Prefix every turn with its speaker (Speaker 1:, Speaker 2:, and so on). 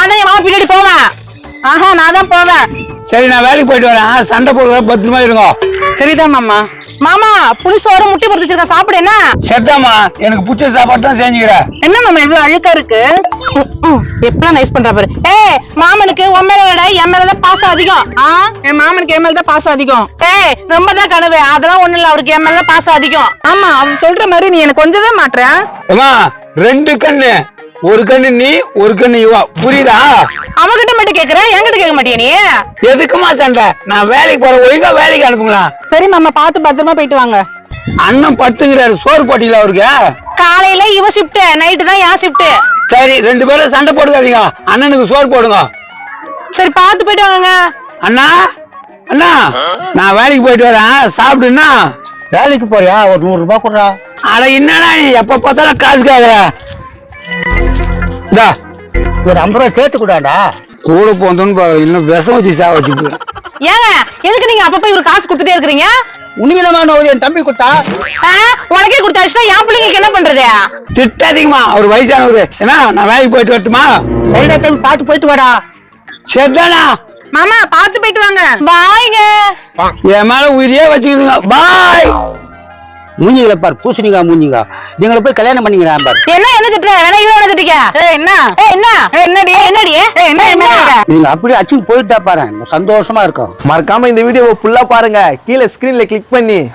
Speaker 1: பின்னாடி போவேன். ஆஹா நான் தான் போவேன்.
Speaker 2: சரி நான் வேலைக்கு போயிட்டு வரேன். சண்டை போடுற பத்திரமா இருங்க.
Speaker 1: சரிதான் மாமா. மாமா புளிசோறு முட்டி பொறுத்து வச்சிருக்க சாப்பிடு என்ன?
Speaker 2: செத்தாமா எனக்கு பிடிச்ச சாப்பாடு தான் செஞ்சுக்கிறேன்.
Speaker 1: என்ன மாமா இவ்வளவு அழுக்கா இருக்கு? எப்பலாம் நைஸ் பண்ற பாரு. ஏய் மாமனுக்கு உன் மேல விட என் மேலதான் பாசம் அதிகம்.
Speaker 3: ஆ? என் மாமனுக்கு என் மேல தான் பாசம் அதிகம்.
Speaker 1: ஏய் ரொம்ப தான் கனவு. அதெல்லாம் ஒண்ணு இல்ல. அவருக்கு என் மேலதான் பாசம் அதிகம்.
Speaker 3: ஆமா அவன் சொல்ற மாதிரி நீ எனக்கு கொஞ்சவே மாட்ற.
Speaker 2: ஏமா ரெண்டு கண்ணு. ஒரு கண்ணு நீ ஒரு கண்ணு இவா புரியுதா?
Speaker 1: அவகிட்ட மட்டும் கேக்குற? என்கிட்ட கேட்க மாட்டியா நீ?
Speaker 2: எதுக்குமா சண்டை? நான் வேலைக்கு போறேன் ஒழுங்கா வேலைக்கு அனுப்புங்களா?
Speaker 3: சரி மாமா பார்த்து பத்திரமா போயிட்டு வாங்க.
Speaker 2: அண்ணன் பத்துங்கிறாரு. சோறு போட்டியில அவருக்கு?
Speaker 1: காலையில இவ ஷிஃப்ட் நைட்டு தான் என் ஷிஃப்ட்
Speaker 2: சரி ரெண்டு பேரும் சண்டை போட்டுக்காதீங்க. அண்ணனுக்கு சோறு போடுங்க.
Speaker 1: சரி பார்த்து போயிட்டு வாங்க.
Speaker 2: அண்ணா அண்ணா நான் வேலைக்கு போயிட்டு வரேன். சாப்பிடுன்னா
Speaker 4: வேலைக்கு போறியா? ஒரு நூறு ரூபாய் கொடுறா.
Speaker 2: அட என்னடா நீ? எப்ப பார்த்தாலும் காசு கேக்குற இந்தா
Speaker 4: ஒரு ஐம்பது ரூபாய் சேர்த்து கூடாண்டா
Speaker 2: கூட போந்தோன்னு பாரு, இன்னும் விஷம் வச்சு சா வச்சுட்டு.
Speaker 1: ஏங்க எதுக்கு நீங்க அப்பப்ப இவரு காசு கொடுத்துட்டே இருக்கிறீங்க?
Speaker 4: உனக்கு என்னமா நோவுது என் தம்பி கொடுத்தா?
Speaker 1: ஆ, உனக்கே கொடுத்தாச்சுன்னா என் பிள்ளைங்களுக்கு என்ன பண்றது?
Speaker 2: திட்டாதீங்கம்மா அவர் வயசானவரு. ஏன்னா நான் வேலைக்கு போயிட்டு வரட்டுமா?
Speaker 4: சரிடா தம்பி பார்த்து போயிட்டு வாடா.
Speaker 2: சரிதானா
Speaker 3: மாமா பார்த்து போயிட்டு வாங்க.
Speaker 1: பாய்ங்க.
Speaker 2: என் மேல உயிரியே வச்சுக்குதுங்க. பாய்.
Speaker 4: மூஞ்சிகளை பார் பூசணிக்கா மூஞ்சிங்க நீங்களை போய் கல்யாணம் பண்ணிக்கிறான் பார்.
Speaker 1: என்ன என்ன திட்டுற? வேணா இவன் என்ன திட்டிக்க
Speaker 3: ஏய் என்ன?
Speaker 1: ஏய் என்ன?
Speaker 3: என்னடி?
Speaker 1: என்னடி?
Speaker 3: ஏய், என்ன?
Speaker 4: நீங்க அப்படியே அச்சு போயிட்டா பாரு. சந்தோஷமா இருக்கும்.
Speaker 5: மறக்காம இந்த வீடியோவை ஃபுல்லா பாருங்க. கீழே ஸ்கிரீன்ல கிளிக் பண்ணி.